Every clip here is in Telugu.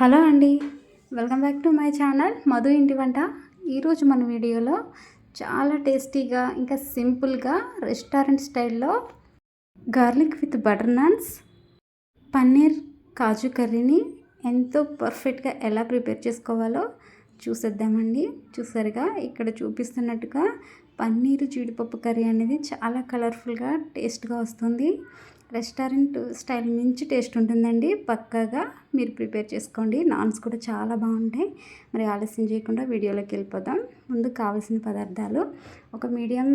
హలో అండి. Welcome back to my channel Madhu ఇంటి వంట. ఈరోజు మన వీడియోలో చాలా టేస్టీగా ఇంకా సింపుల్గా రెస్టారెంట్ స్టైల్లో garlic with butter naans paneer kaju కర్రీని ఎంతో పర్ఫెక్ట్గా ఎలా ప్రిపేర్ చేసుకోవాలో చూసేద్దామండి. చూసారుగా ఇక్కడ చూపిస్తున్నట్టుగా పన్నీరు జీడిపప్పు కర్రీ అనేది చాలా కలర్ఫుల్గా టేస్ట్గా వస్తుంది. రెస్టారెంట్ స్టైల్ నుంచి టేస్ట్ ఉంటుందండి. పక్కాగా మీరు ప్రిపేర్ చేసుకోండి. నాన్స్ కూడా చాలా బాగుంటాయి. మరి ఆలస్యం చేయకుండా వీడియోలోకి వెళ్ళిపోదాం. ముందు కావాల్సిన పదార్థాలు. ఒక మీడియం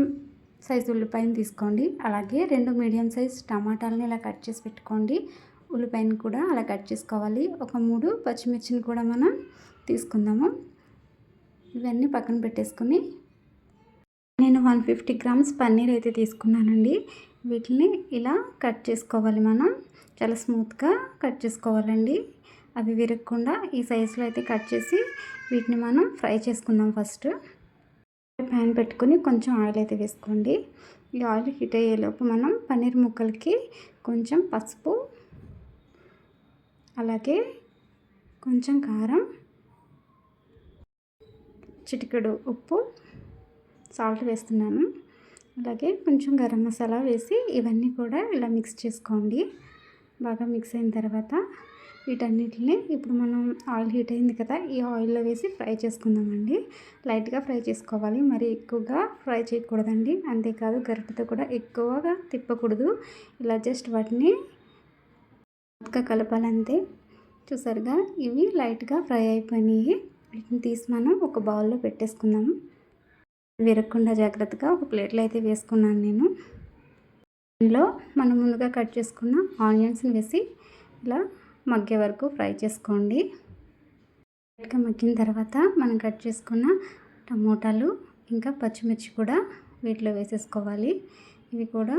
సైజ్ ఉల్లిపాయను తీసుకోండి. అలాగే రెండు మీడియం సైజ్ టమాటాలని ఇలా కట్ చేసి పెట్టుకోండి. ఉల్లిపాయను కూడా అలా కట్ చేసుకోవాలి. ఒక మూడు పచ్చిమిర్చిని కూడా మనం తీసుకుందాము. ఇవన్నీ పక్కన పెట్టేసుకుని నేను వన్ ఫిఫ్టీ గ్రామ్స్ పన్నీర్ అయితే తీసుకున్నానండి. వీటిని ఇలా కట్ చేసుకోవాలి మనం. చాలా స్మూత్గా కట్ చేసుకోవాలండి. అవి విరగకుండా ఈ సైజులో అయితే కట్ చేసి వీటిని మనం ఫ్రై చేసుకుందాం ఫస్ట్. ప్యాన్ పెట్టుకొని కొంచెం ఆయిల్ అయితే వేసుకోండి. ఈ ఆయిల్ హీట్ అయ్యేలోపు మనం పన్నీర్ ముక్కలకి కొంచెం పసుపు అలాగే కొంచెం కారం చిటికెడు ఉప్పు సాల్ట్ వేస్తున్నాను. అలాగే కొంచెం గరం మసాలా వేసి ఇవన్నీ కూడా ఇలా మిక్స్ చేసుకోండి. బాగా మిక్స్ అయిన తర్వాత వీటన్నిటిని ఇప్పుడు మనం ఆయిల్ హీట్ అయింది కదా ఈ ఆయిల్లో వేసి ఫ్రై చేసుకుందామండి. లైట్గా ఫ్రై చేసుకోవాలి. మరి ఎక్కువగా ఫ్రై చేయకూడదండి. అంతేకాదు గరిటెతో కూడా ఎక్కువగా తిప్పకూడదు. ఇలా జస్ట్ వాటిని కలపాలంతే. చూసారుగా ఇవి లైట్గా ఫ్రై అయిపోయినాయి. వీటిని తీసి మనం ఒక బౌల్లో పెట్టేసుకుందాము విరగకుండా జాగ్రత్తగా ఒక ప్లేట్లో అయితే వేసుకున్నాను నేను. ఇందులో మనం ముందుగా కట్ చేసుకున్న ఆనియన్స్ని వేసి ఇలా మగ్గే వరకు ఫ్రై చేసుకోండి. లైట్గా మగ్గిన తర్వాత మనం కట్ చేసుకున్న టమోటాలు ఇంకా పచ్చిమిర్చి కూడా వీటిలో వేసేసుకోవాలి. ఇవి కూడా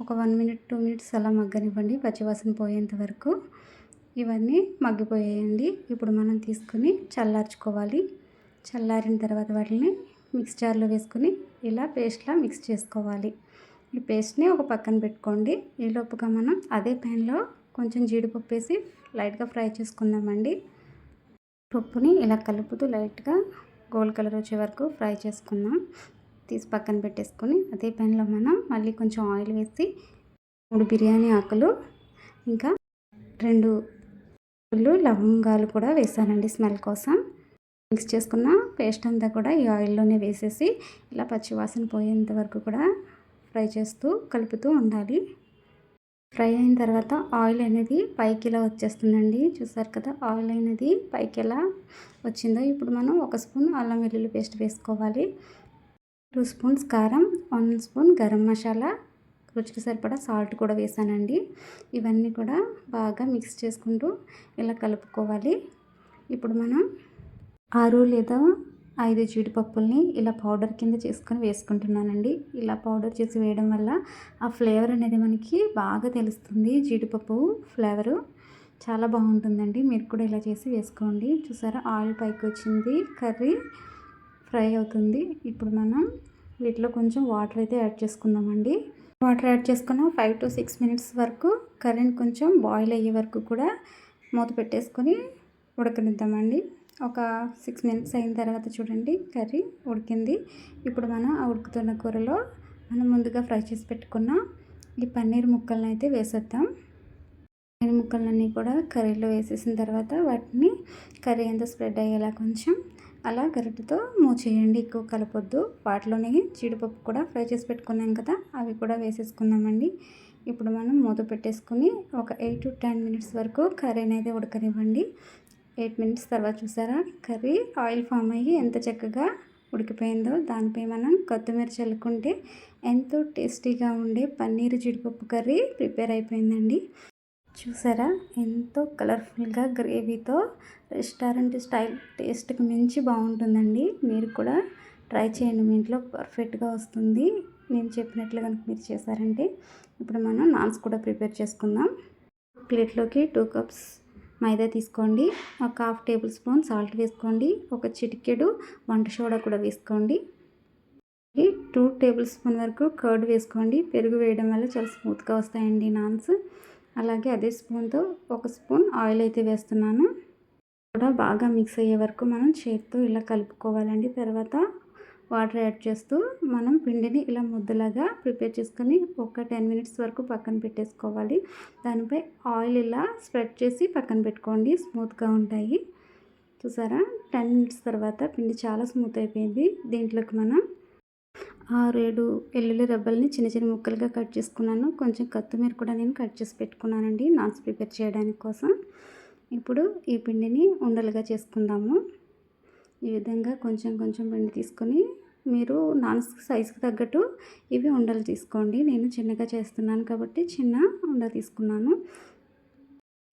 ఒక వన్ మినిట్ టూ మినిట్స్ అలా మగ్గనివ్వండి పచ్చివాసన పోయేంత వరకు. ఇవన్నీ మగ్గిపోయాయండి. ఇప్పుడు మనం తీసుకుని చల్లార్చుకోవాలి. చల్లారిన తర్వాత వాటిని మిక్స్చర్లో వేసుకుని ఇలా పేస్ట్లా మిక్స్ చేసుకోవాలి. ఈ పేస్ట్ని ఒక పక్కన పెట్టుకోండి. ఈ లోపుగా మనం అదే ప్యాన్లో కొంచెం జీడిపప్పు వేసి లైట్గా ఫ్రై చేసుకుందామండి. పప్పుని ఇలా కలుపుతూ లైట్గా గోల్డ్ కలర్ వచ్చే వరకు ఫ్రై చేసుకుందాం. తీసి పక్కన పెట్టేసుకొని అదే ప్యాన్లో మనం మళ్ళీ కొంచెం ఆయిల్ వేసి మూడు బిర్యానీ ఆకులు ఇంకా రెండు లవంగాలు కూడా వేసానండి స్మెల్ కోసం. మిక్స్ చేసుకున్న పేస్ట్ అంతా కూడా ఈ ఆయిల్లోనే వేసేసి ఇలా పచ్చివాసన పోయేంత వరకు కూడా ఫ్రై చేస్తూ కలుపుతూ ఉండాలి. ఫ్రై అయిన తర్వాత ఆయిల్ అనేది పైకి ఇలా వచ్చేస్తుందండి. చూసారు కదా ఆయిల్ అనేది పైకి ఎలా వచ్చిందో. ఇప్పుడు మనం ఒక స్పూన్ అల్లం వెల్లుల్లి పేస్ట్ వేసుకోవాలి. టూ స్పూన్స్ కారం వన్ స్పూన్ గరం మసాలా రుచికి సరిపడా సాల్ట్ కూడా వేసానండి. ఇవన్నీ కూడా బాగా మిక్స్ చేసుకుంటూ ఇలా కలుపుకోవాలి. ఇప్పుడు మనం ఆరు లేదా ఐదు జీడిపప్పుల్ని ఇలా పౌడర్ కింద చేసుకొని వేసుకుంటున్నానండి. ఇలా పౌడర్ చేసి వేయడం వల్ల ఆ ఫ్లేవర్ అనేది మనకి బాగా తెలుస్తుంది. జీడిపప్పు ఫ్లేవరు చాలా బాగుంటుందండి. మీరు కూడా ఇలా చేసి వేసుకోండి. చూసారా? ఆయిల్ పైకి వచ్చింది. కర్రీ ఫ్రై అవుతుంది. ఇప్పుడు మనం వీటిలో కొంచెం వాటర్ అయితే యాడ్ చేసుకుందామండి. వాటర్ యాడ్ చేసుకున్న ఫైవ్ టు సిక్స్ మినిట్స్ వరకు కర్రీని కొంచెం బాయిల్ అయ్యే వరకు కూడా మూత పెట్టేసుకొని ఉడకనిద్దామండి. ఒక సిక్స్ మినిట్స్ అయిన తర్వాత చూడండి కర్రీ ఉడికింది. ఇప్పుడు మనం ఆ ఉడుకుతున్న కూరలో మనం ముందుగా ఫ్రై చేసి పెట్టుకున్న ఈ పన్నీర్ ముక్కలను అయితే వేసేద్దాం. పన్నీర్ ముక్కలన్నీ కూడా కర్రీలో వేసేసిన తర్వాత వాటిని కర్రీ అంతా స్ప్రెడ్ అయ్యేలా కొంచెం అలా గరిటెతో మూ చేయండి ఎక్కువ కలపొద్దు. వాటిలోనే జీడిపప్పు కూడా ఫ్రై చేసి పెట్టుకున్నాం కదా అవి కూడా వేసేసుకుందామండి. ఇప్పుడు మనం మూత పెట్టేసుకుని ఒక ఎయిట్ టు టెన్ మినిట్స్ వరకు కర్రీ అనేది ఉడకనివ్వండి. ఎయిట్ మినిట్స్ తర్వాత చూసారా? కర్రీ ఆయిల్ ఫామ్ అయ్యి ఎంత చక్కగా ఉడికిపోయిందో. దానిపై మనం కొత్తిమీర చల్లుకుంటే ఎంతో టేస్టీగా ఉండే పన్నీరు జీడిపప్పు కర్రీ ప్రిపేర్ అయిపోయిందండి. చూసారా? ఎంతో కలర్ఫుల్గా గ్రేవీతో రెస్టారెంట్ స్టైల్ టేస్ట్కి మించి బాగుంటుందండి. మీరు కూడా ట్రై చేయండి. మీ ఇంట్లో పర్ఫెక్ట్గా వస్తుంది. నేను చెప్పినట్లు కనుక మీరు చేశారంటే ఇప్పుడు మనం నాన్స్ కూడా ప్రిపేర్ చేసుకుందాం. ప్లేట్లోకి టూ కప్స్ మైదా తీసుకోండి. ఒక హాఫ్ టేబుల్ స్పూన్ సాల్ట్ వేసుకోండి. ఒక చిటికెడు వంట సోడా కూడా వేసుకోండి. టూ టేబుల్ స్పూన్ వరకు కర్డ్ వేసుకోండి. పెరుగు వేయడం వల్ల చాలా స్మూత్గా వస్తాయండి నాన్స్. అలాగే అదే స్పూన్తో ఒక స్పూన్ ఆయిల్ అయితే వేస్తున్నాను. కూడా బాగా మిక్స్ అయ్యే వరకు మనం చేతితో ఇలా కలుపుకోవాలండి. తర్వాత వాటర్ యాడ్ చేస్తూ మనం పిండిని ఇలా ముద్దలాగా ప్రిపేర్ చేసుకొని ఒక టెన్ మినిట్స్ వరకు పక్కన పెట్టేసుకోవాలి. దానిపై ఆయిల్ ఇలా స్ప్రెడ్ చేసి పక్కన పెట్టుకోండి. స్మూత్గా ఉంటాయి. చూసారా? టెన్ మినిట్స్ తర్వాత పిండి చాలా స్మూత్ అయిపోయింది. దీంట్లోకి మనం ఆరు ఏడు వెల్లుల్లి రబ్బల్ని చిన్న చిన్న ముక్కలుగా కట్ చేసుకున్నాను. కొంచెం కొత్తిమీర కూడా నేను కట్ చేసి పెట్టుకున్నానండి నాన్స్ ప్రిపేర్ చేయడానికి కోసం. ఇప్పుడు ఈ పిండిని ఉండలుగా చేసుకుందాము. ఈ విధంగా కొంచెం కొంచెం పిండి తీసుకొని మీరు నాన్స్ సైజుకి తగ్గట్టు ఇవి ఉండలు తీసుకోండి. నేను చిన్నగా చేస్తున్నాను కాబట్టి చిన్న ఉండ తీసుకున్నాను.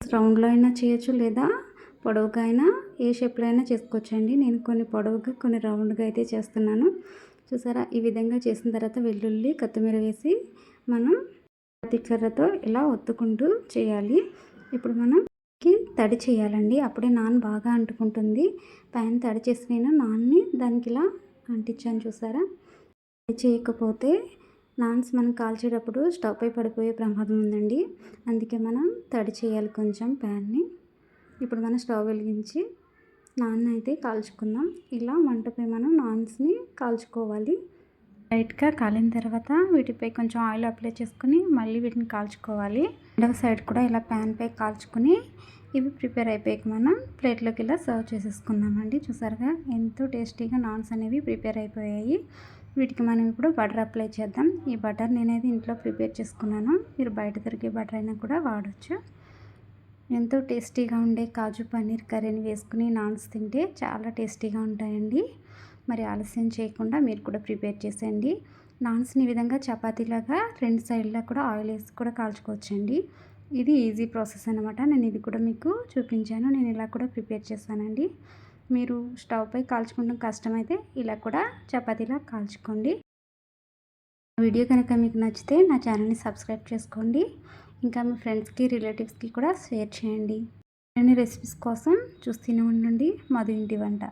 రౌండ్లో అయినా చేయొచ్చు లేదా పొడవుగా అయినా ఏ షేప్లో అయినా చేసుకోవచ్చండి. నేను కొన్ని పొడవుగా కొన్ని రౌండ్గా అయితే చేస్తున్నాను. చూసారా? ఈ విధంగా చేసిన తర్వాత వెల్లుల్లి కొత్తిమీర వేసి మనం కర్రతో ఇలా ఒత్తుకుంటూ చేయాలి. ఇప్పుడు మనం తడి చేయాలండి. అప్పుడే నాన్ బాగా అంటుకుంటుంది. పైన తడి చేసి నేను నాన్ని దానికి ఇలా అంటించాను చూసారా? తడి చేయకపోతే నాన్స్ మనం కాల్చేటప్పుడు స్టవ్ పై పడిపోయే ప్రమాదం ఉందండి. అందుకే మనం తడి చేయాలి కొంచెం ప్యాన్ని. ఇప్పుడు మనం స్టవ్ వెలిగించి నాన్ అయితే కాల్చుకుందాం. ఇలా మంటపై మనం నాన్స్ని కాల్చుకోవాలి. లైట్గా కాలిన తర్వాత వీటిపై కొంచెం ఆయిల్ అప్లై చేసుకుని మళ్ళీ వీటిని కాల్చుకోవాలి. రెండవ సైడ్ కూడా ఇలా ప్యాన్పై కాల్చుకుని ఇవి ప్రిపేర్ అయిపోయాక మనం ప్లేట్లోకి ఇలా సర్వ్ చేసేసుకుందామండి. చూసారుగా ఎంతో టేస్టీగా నాన్స్ అనేవి ప్రిపేర్ అయిపోయాయి. వీటికి మనం ఇప్పుడు బటర్ అప్లై చేద్దాం. ఈ బటర్ నేనైతే ఇంట్లో ప్రిపేర్ చేసుకున్నాను. మీరు బయట దొరికే బటర్ అయినా కూడా వాడచ్చు. ఎంతో టేస్టీగా ఉండే కాజు పన్నీర్ కర్రీని వేసుకుని నాన్స్ తింటే చాలా టేస్టీగా ఉంటాయండి. మరి ఆలస్యం చేయకుండా మీరు కూడా ప్రిపేర్ చేసేయండి. నాన్స్ని ఈ విధంగా చపాతీలాగా రెండు సైడ్లా కూడా ఆయిల్ వేసి కూడా కాల్చుకోవచ్చండి. ఇది ఈజీ ప్రాసెస్ అనమాట నేను ఇది కూడా మీకు చూపించాను. నేను ఇలా కూడా ప్రిపేర్ చేస్తానండి. మీరు స్టవ్ పై కాల్చుకోవడం కష్టమైతే ఇలా కూడా చపాతీలా కాల్చుకోండి. వీడియో కనుక మీకు నచ్చితే నా ఛానల్ని సబ్స్క్రైబ్ చేసుకోండి. ఇంకా మీ ఫ్రెండ్స్కి రిలేటివ్స్కి కూడా షేర్ చేయండి. రెండు రెసిపీస్ కోసం చూస్తూనే ఉండండి. మధు ఇంటి వంట.